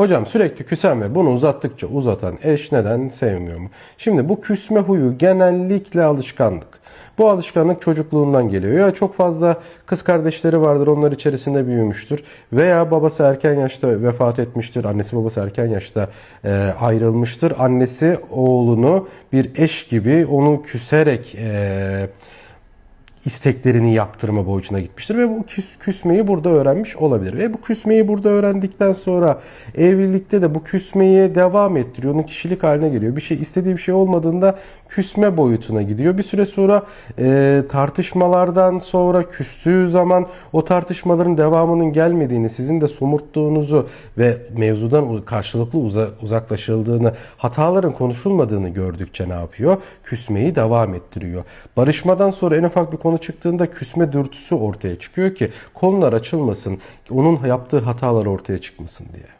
Hocam sürekli küsen ve bunu uzattıkça uzatan eş neden sevmiyor mu? Şimdi bu küsme huyu genellikle alışkanlık. Bu alışkanlık çocukluğundan geliyor. Ya çok fazla kız kardeşleri vardır onlar içerisinde büyümüştür. Veya babası erken yaşta vefat etmiştir. Annesi babası erken yaşta e, ayrılmıştır. Annesi oğlunu bir eş gibi onu küserek e, isteklerini yaptırma boyutuna gitmiştir ve bu küs, küsmeyi burada öğrenmiş olabilir. Ve bu küsmeyi burada öğrendikten sonra evlilikte de bu küsmeyi devam ettiriyor. Onun kişilik haline geliyor. Bir şey istediği bir şey olmadığında küsme boyutuna gidiyor. Bir süre sonra e, tartışmalardan sonra küstüğü zaman o tartışmaların devamının gelmediğini, sizin de somurttuğunuzu ve mevzudan karşılıklı uza, uzaklaşıldığını, hataların konuşulmadığını gördükçe ne yapıyor? Küsmeyi devam ettiriyor. Barışmadan sonra en ufak bir konu çıktığında küsme dürtüsü ortaya çıkıyor ki konular açılmasın, onun yaptığı hatalar ortaya çıkmasın diye.